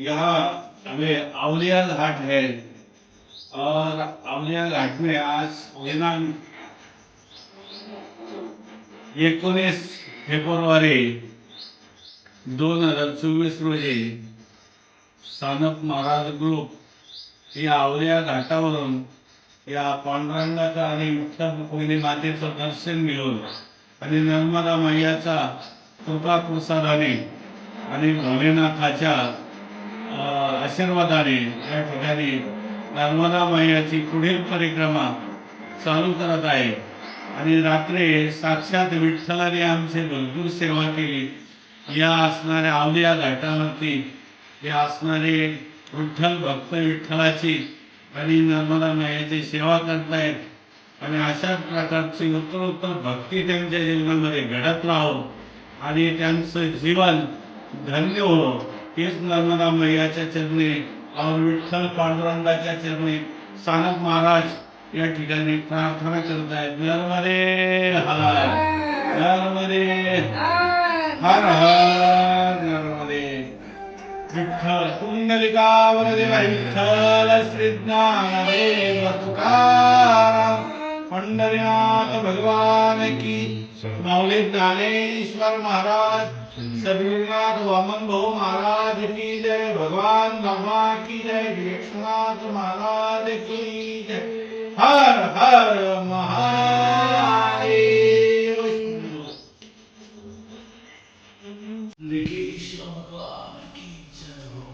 यहाँ हमें अवलिया घाट है। और अवलिया घाट में आज दिनांक एकोणीस फेब्रुवारी दोन हजार चोवीस रोजी सानप महाराज ग्रुप या आवल्या घाटावरून या पांडुरंगाचा आणि उत्तम रुक्मिणी मातेचं दर्शन घेऊन आणि नर्मदा मैयाचा कृपा प्रसादाने आणि भोलेनाथाच्या आशीर्वादाने या ठिकाणी नर्मदा मैयाची पुढील परिक्रमा चालू करत आहे. आणि रात्री साक्षात विठ्ठलाने आमची भरपूर सेवा केली. या असणाऱ्या आवलिया घाटावरती हे असणारे विठ्ठल भक्त विठ्ठलाची आणि नर्मदा मैयाची सेवा करतायत. आणि अशा प्रकारची उत्तरोत्तर भक्ती त्यांच्या जीवनामध्ये घडत राहो आणि त्यांचं जीवन धन्य हो. हेच नर्मदा मैयाच्या चरणी और विठ्ठल पांडुरंगाच्या चरणी सानप महाराज या ठिकाणी प्रार्थना करत आहेत. नर्मदे हर नर्मदे हर हर नर्मदे. विठ्ठल पुंडलिकावरदेव विठ्ठल श्री ज्ञानदेव तुकाराम पंढरीनाथ भगवान की माऊली ज्ञानेश्वर महाराज सद्गुरुनाथ वामन भाऊ महाराज की जय. भगवान ब्रह्मा की जय. विष्णुनाथ महाराज की जय. हर हर महादेव लिंगेश्वर भगवान की जय हो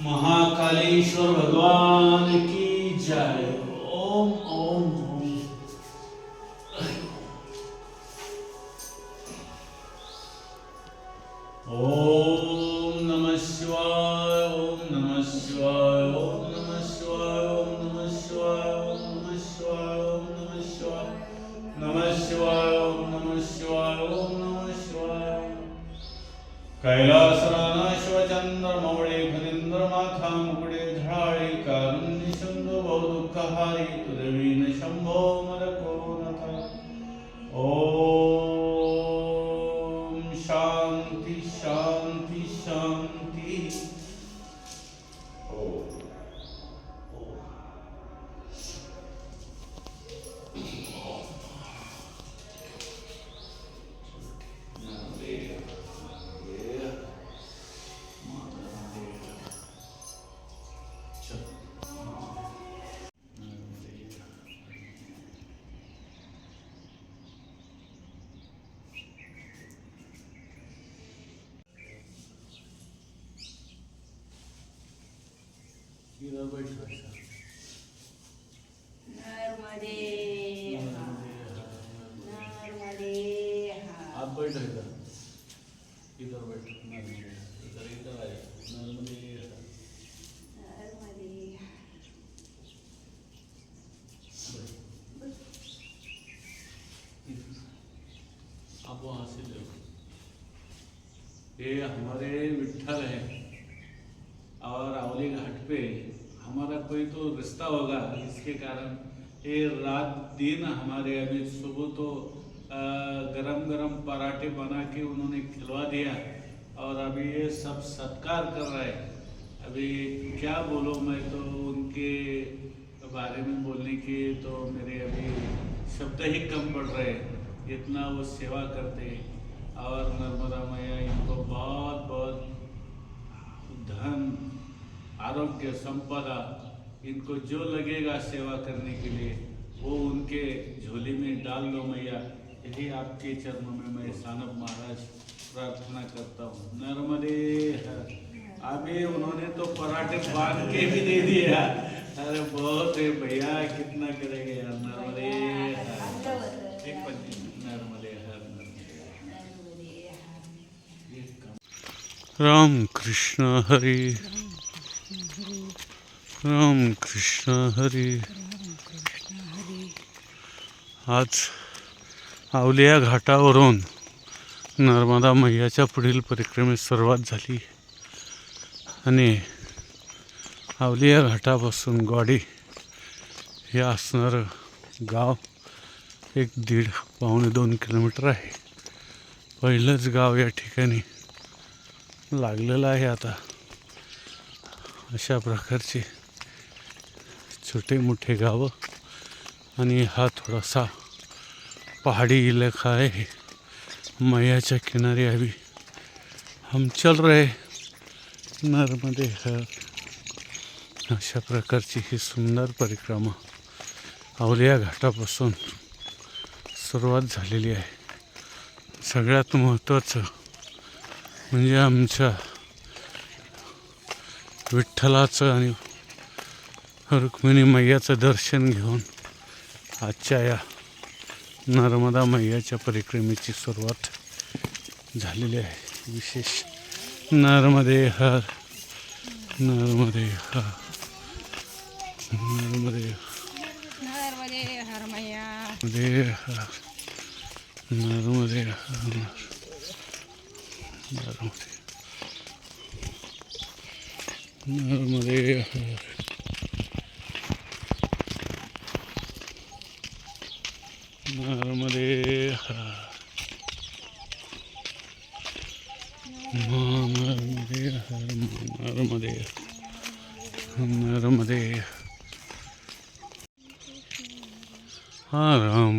महाकालेश्वर भगवान की जय. मुकुडे झळाळे कारुण्य शंभो बहु दुःखहारी तुदवीन शंभो मदको नथा इधर बैठ भाषा नर्मदे नर्मदे आप इधर नर्मदे इधर इधर आए नर्मदे नर्मदे आप वहाँ से ले हमारे कोई तो होगा। इसके कारण ये रात दिन हमारे अभी सुबह तो गरम गरम पराठे बना के उन्होंने खिलवा दिया और अभी ये सब सत्कार कर रहे हैं। अभी क्या बोलो मैं तो उनके बारे में बोलने के तो मेरे अभी शब्द ही कम पड़ रहे हैं इतना वो सेवा करते और नर्मदा मैया, इनको बहुत बहुत धन, आरोग्य, संपदा इनको जो लगेगा सेवा करने के लिए, वो उनके झोली में डाल दो मैया। यही आपके चरणों में मैं सानप महाराज प्रार्थना करता हूँ। नर्मदे अभी उन्होंने तो पराठे बाँध के भी दे दिया अरे बहुत है भैया, कितना करेंगे यार? नर्मदे हर। राम कृष्ण हरी। राम कृष्ण हरी. आज आवलिया घाटावरून नर्मदा मैयाच्या पुढील परिक्रमेत सुरुवात झाली. आणि आवलिया घाटापासून गॉडी हे असणारं गाव एक दीड पावणे दोन किलोमीटर आहे. पहिलंच गाव या ठिकाणी लागलेलं आहे आता. अशा प्रकारचे छोटे मोठे गावं. आणि हा थोडासा पहाड़ी इलाका आहे. मैयाच्या किनारे अभी हम चल रहे. नर्मदे हर अशा प्रकारची ही सुंदर परिक्रमा अवलिया घाटापासून सुरुवात झालेली आहे. सगळ्यात महत्त्वाचं म्हणजे आमच्या विठ्ठलाचं आणि रुक्मिणी मैयाचं दर्शन घेऊन आजच्या या नर्मदा मैयाच्या परिक्रमेची सुरुवात झालेली आहे. विशेष नर्मदे हर नर्मदे हर नर्मदे नर्मदे हर नर्मदे हर नर्मदे नर्मदे हर नर्मदे हर नर्मदे हर नर्मदे नर्मदे हा राम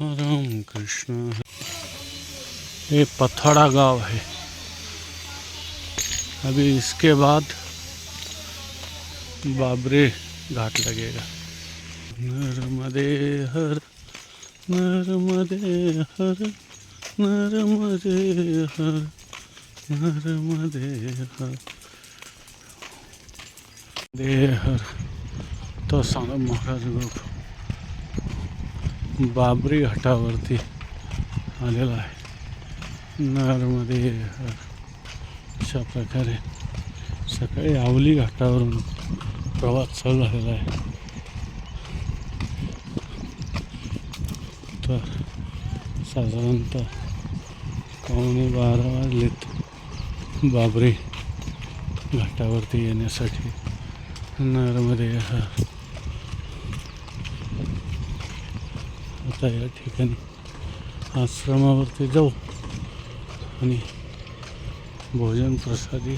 राम कृष्ण। ये पथड़ा गाँव है। अभी इसके बाद बाबरे घाट लगेगा। नर्मदे हर नर्मदे हर नर्मदे हर नर्मदे हर। दे हर। तो सांग महाराज ग्रुप बाबरी घाटावरती आलेला आहे. नगरमध्ये अशा प्रकारे सकाळी आवली घाटावरून प्रवास चालू झालेला आहे. तर साधारणतः पावणे बारा वाजलेत बाबरी घाटावरती येण्यासाठी. नर्मदे आता या ठिकाणी आश्रमावरती जाऊ. आणि भोजन प्रसादी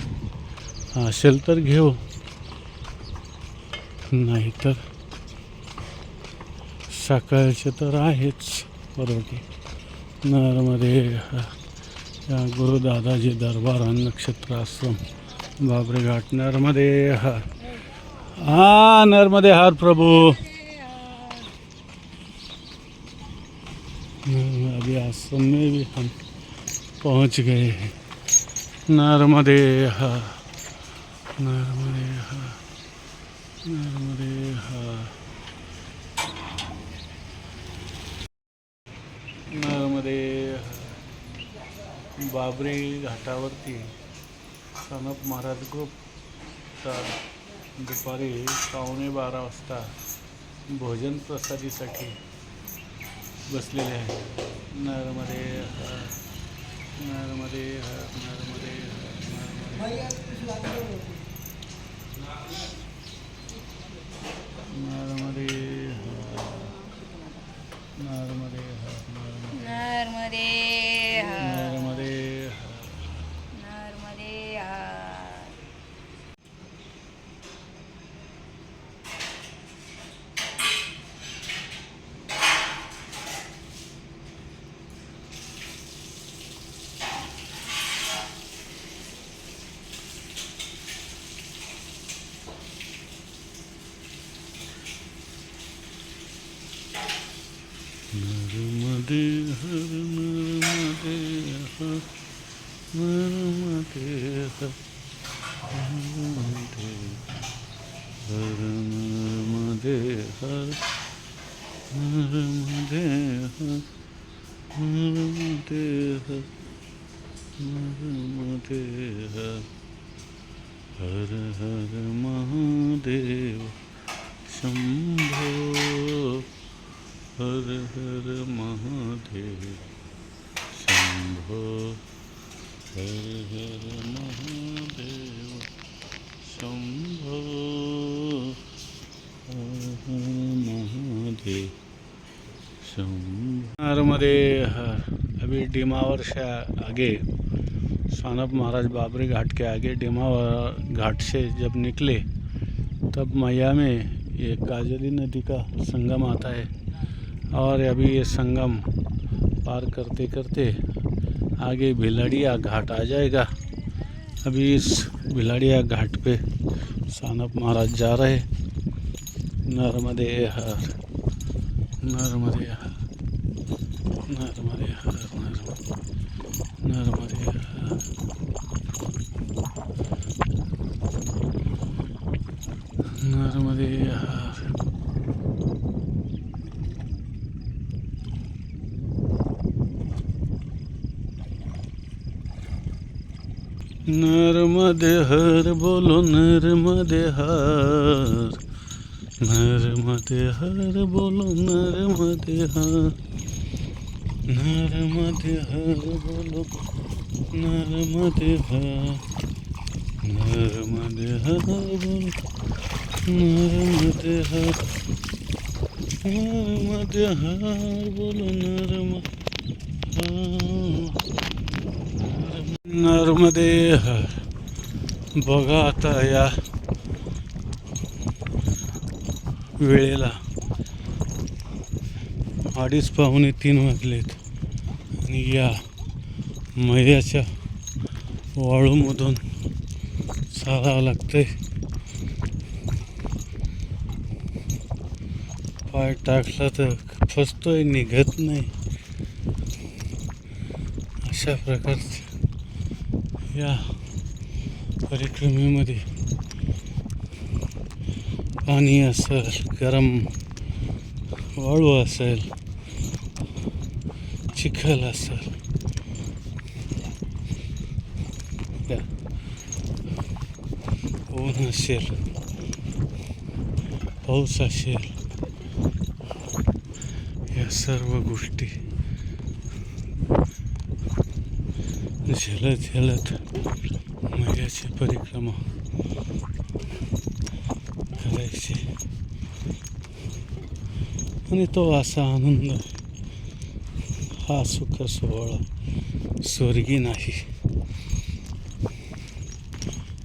असेल तर घेऊ. नाहीतर सकाळचे तर आहेच बरोबर नरमध्ये या गुरुदादाजी दरबार नक्षत्र आश्रम. बाबरे घाट. नरमध्ये हा. नर्मदे हार प्रभू. आश्रम में भी हम पहुँच गए हैं। नर्मदे नर्मदे नर्मदे नर्मदे बाबरी घाटावरती सनप महाराज ग्रुपचा दुपारी पावणे बारा वाजता भोजन प्रसादीसाठी बसलेले आहे नर्मदे नर्मदे नर्मदे नर्मदे नर्मदे Hare Hare Maha हर अभी डिमावर से आगे, स्वानप महाराज बाबरी घाट के आगे, डिमावर घाट से जब निकले, तब मैया में ये काजली नदी का संगम आता है। और अभी ये संगम पार करते करते आगे भिलाड़िया घाट आ जाएगा। अभी इस भिलाड़िया घाट पे सानप महाराज जा रहे। नर्मदे हर नर्मदे हर नर्मदे हर नर्मदे हर। नर्मदे हर। नर्मदे हर बोलो नर्मदे हर नर्मदे हर बोलो नर्मदे हर नर्मदे हर बोलो नर्मदे हर नर्मदे हर बोलो नर्मदे हर नर्मदे हर बोलो नर्म नर्मदे हर बघा आता या वेळेला. अडीच पाहुणे तीन वाजलेत. आणि या मैयाच्या वाळूमधून चालावं लागतंय. पाय टाकला तर फसतोय निघत नाही. अशा प्रकारचे या परिक्रमेमध्ये. पाणी असेल गरम वाळू असेल चिखल असेल. ऊन असेल पाऊस असेल या सर्व गोष्टी झेलत झेलत मैयाची परिक्रमा करायची आणि तो असा आनंद हा सुख सोहळा स्वर्गी नाही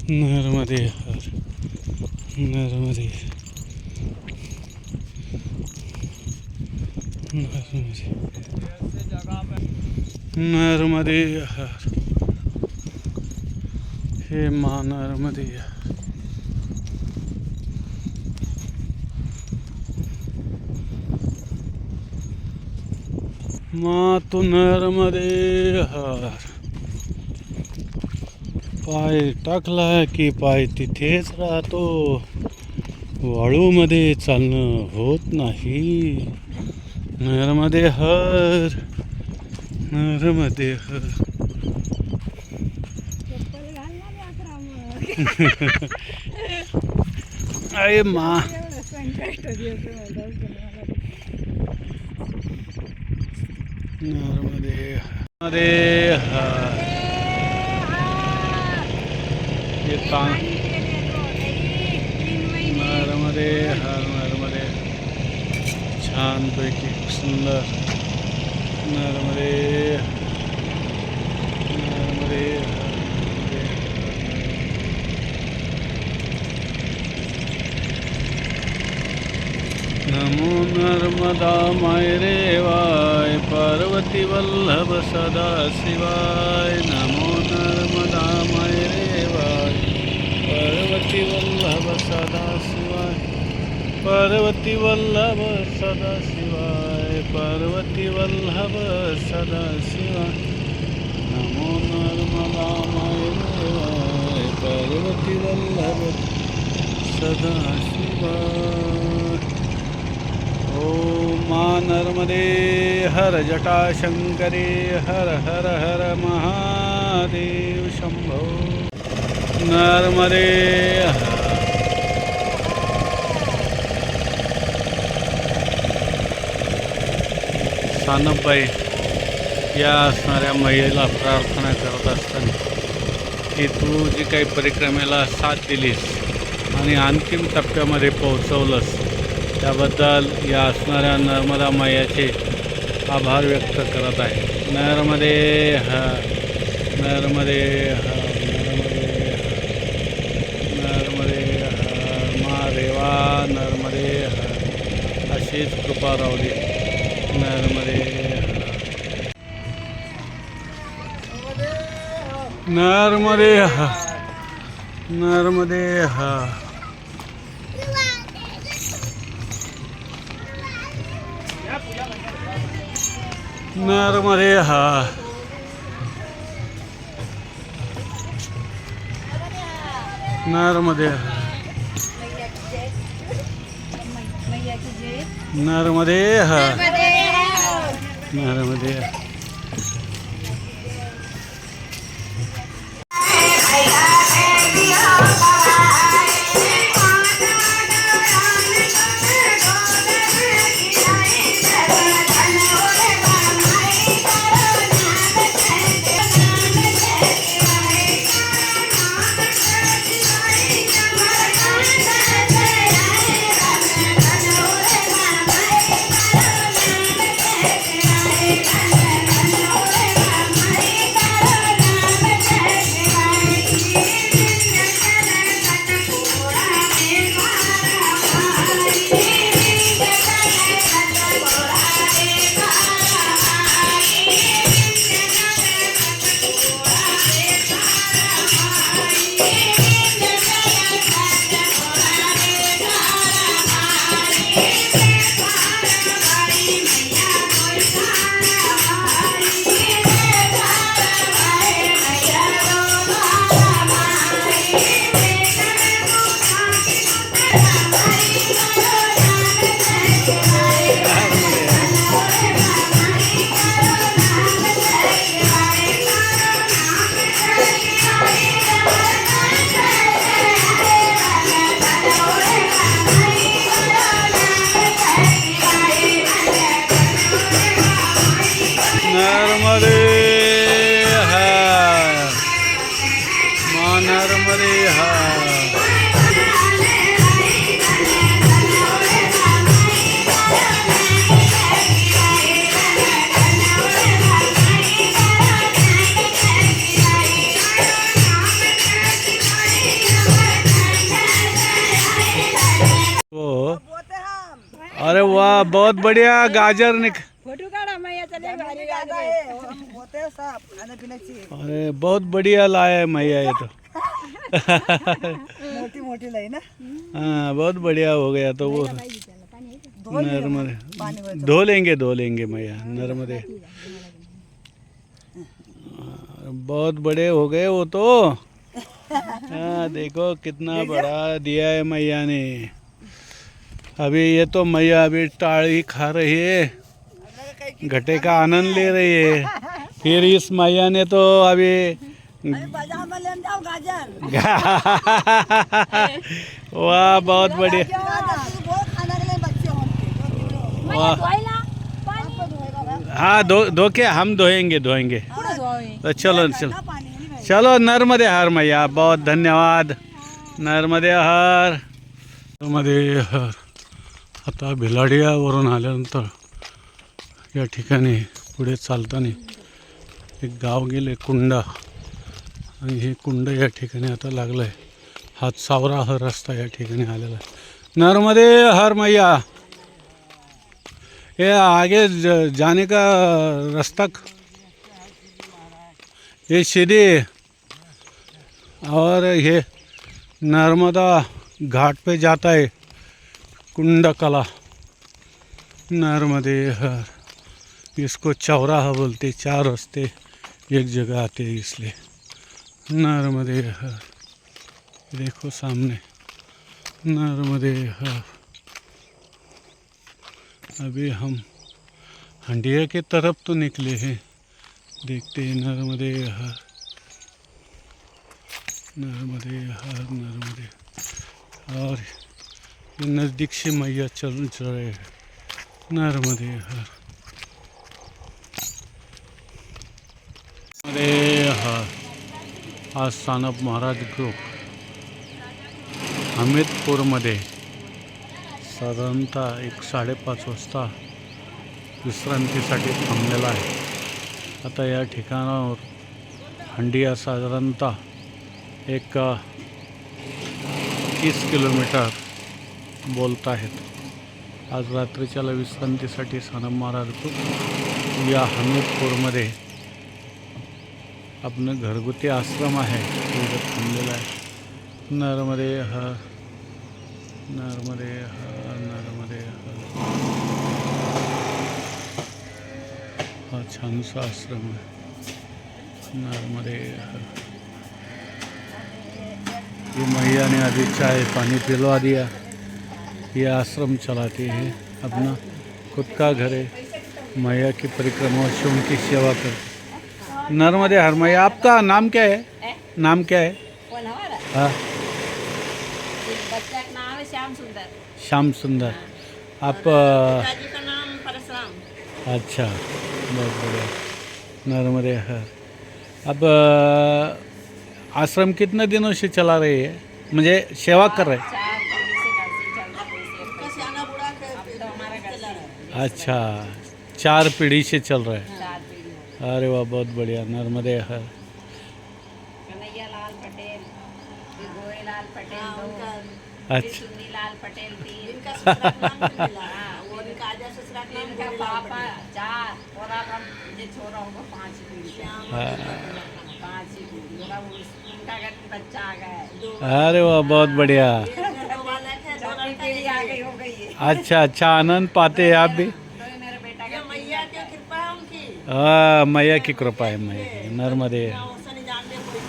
नर्मदे हर नर्मदे नर्मदे नर्मदे हर हे मा नर्मदे हर मा हर। पाय टाकला की पाय तिथेच राहतो। वाळूमध्ये चालणं होत नाही। नर्मदे हर नर्मदे हर। अरे मा. नर्मदे नर्मदे हे ये तां नर्मदे हर नर्मदे. छानपैकी सुंदर. नर्मदे. नर्मदे नर्मदे नमो नर्मदा माय रेवाय पार्वती वल्लभ सदा शिवाय. नमो नर्मदा मायरे वाय पार्वती वल्लभ सदा शिवाय. पार्वती वल्लभ सदा शिवाय पार्वती वल्लभ सदा शिवाय. नमो नर्मदा मायरे वाय पार्वती वल्लभ सदा शिवाय. ॐ मा नर्मदे हर जटाशङ्करे हर हर हर महादेव शम्भो नर्मदे सानबाई सानपबाई या असणाऱ्या महिला प्रार्थना करत असताना की तू जी काही परिक्रमेला साथ दिलीस आणि अंतिम टप्प्यामध्ये पोहोचवलंस त्याबद्दल या असणाऱ्या नर्मदा मैयाचे आभार व्यक्त करत आहे. नर्मदे ह नर्मदे ह नगरमध्ये महादेवा नर्मदे ह अशीच कृपा रावली नगरमध्ये नर्मदे नर्मदे हा. नरमरे हा. नर्मदे नर्मदे हा. नर्मदे सब खाने पीने की अरे बहुत बढ़िया लाया है मैया ये तो. मोटी मोटी लाई ना? हाँ बहुत बढ़िया हो गया तो वो. नर्मदे. धो लेंगे धो लेंगे मैया नर्मदे. बहुत बड़े हो गए वो तो. हाँ देखो कितना बड़ा दिया है मैया ने. अभी ये तो मैया अभी टाड़ी खा रही है। घटे का आनंद ले रही है। फिर इस मैया ने तो अभी वाह बहुत बढ़िया। हाँ धो धो के हम धोएँगे धोएँगे। तो चलो चलो। चलो नर्मदे हर मैया बहुत धन्यवाद। नर्मदे हर। नर्मदे हर। आता भिलाडियावरून आल्यानंतर या ठिकाणी पुढे चालताना एक गाव गेले कुंडा. आणि हे कुंड या ठिकाणी आता लागलं आहे हा सावरा हा रस्ता या ठिकाणी आलेला आहे. नर्मदे हर मैया. हे आगे ज- जाने का रास्ता? ये सीधे और ये नर्मदा घाट पे जाता है। कुंड कला नर्मदे हर इसको चौराहा बोलते, चार रास्ते एक जगह आते हैं इसलिए। नर्मदे हर देखो सामने। नर्मदे हर अभी हम हंडिया के तरफ़ तो निकले हैं। देखते हैं नर्मदे हर नर्मदे हर नर्मदे और नज़दीक से मैया चल चल रहे हैं नर्मदे हर अरे हर आज सानप महाराज ग्रुप. हमीदपूरमध्ये साधारणतः एक साडेपाच वाजता विश्रांतीसाठी थांबलेला आहे. आता या ठिकाणावर हंडिया साधारणतः एक तीस किलोमीटर बोलत आहेत. आज रात्रीच्याला विश्रांतीसाठी सानप महाराज या हमीदपूरमध्ये आपलं घरगुती आश्रम आहे. तिथे थांबलेला आहे. नर्मदे ह नर्मदे ह नर्मदे हा. छानसा आश्रम आहे. नर्मदे ही. ये मैया ने अभी चाय पानी पिलवा दिया ये आश्रम चलाती है अपना खुद का घर है। मैया की परिक्रमा से उनकी सेवा करती नर्मदे हर मैया आपका नाम क्या है? नाम क्या है? हाँ। बच्चा का नाम है श्याम सुंदर। श्याम सुंदर। आप नाम परशुराम। अच्छा बहुत बढ़िया। नर्मदे हर। अब आश्रम कितने दिनों से चला रही है? मुझे सेवा कर रहे हैं चार पीढ़ी से घर से चल रहा है उसका पैसे सियाना बुढ़ा के अब तो हमारा घर चला से रहा है अच्छा चार पीढ़ी से चल रहा है। चार पीढ़ी हो अरे वाह बहुत बढ़िया नर्मदे हर कन्हैया लाल पटेल फिर गोरे पटेल हाँ, दो उनका फिर अच्छा। सुन्नी लाल पटेल तीन। इनका ससुराल नाम भी मिला? वो उनका आजा ससुराल नाम इनका गोरेलाल पापा चार और अब हम ये छोरा होगा पाँच पीढ़ी से। हाँ। पाँच ही पीढ़ी होगा वो उस- उनका घर बच्चा आ गया है। अरे वाह बहुत बढ़िया। अच्छा अच्छा आनंद पाते हैं आप भी। तो ये मेरे बेटा ये का मैया की कृपा है उनकी हाँ मैया की कृपा है मैया की। नर्मदे ना उससे नहीं जानते कोई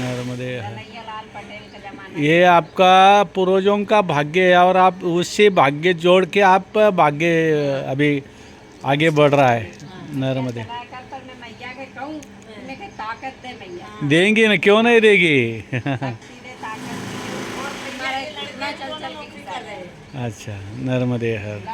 नर्मदे हर कन्हैया लाल पटेल का जमाना ये आपका पूर्वजों का भाग्य है और आप उससे भाग्य जोड़ के आप भाग्य अभी आगे बढ़ रहा है। नर्मदे। चला कर पर मैं मैया के कहूँ मैं के ताकत दे मैया। देंगी ना क्यों नहीं देगी शक्ति दे ताकत दे और तुम्हारे इतना चल चल के नौकरी कर रहे हैं अच्छा नर्मदे हर.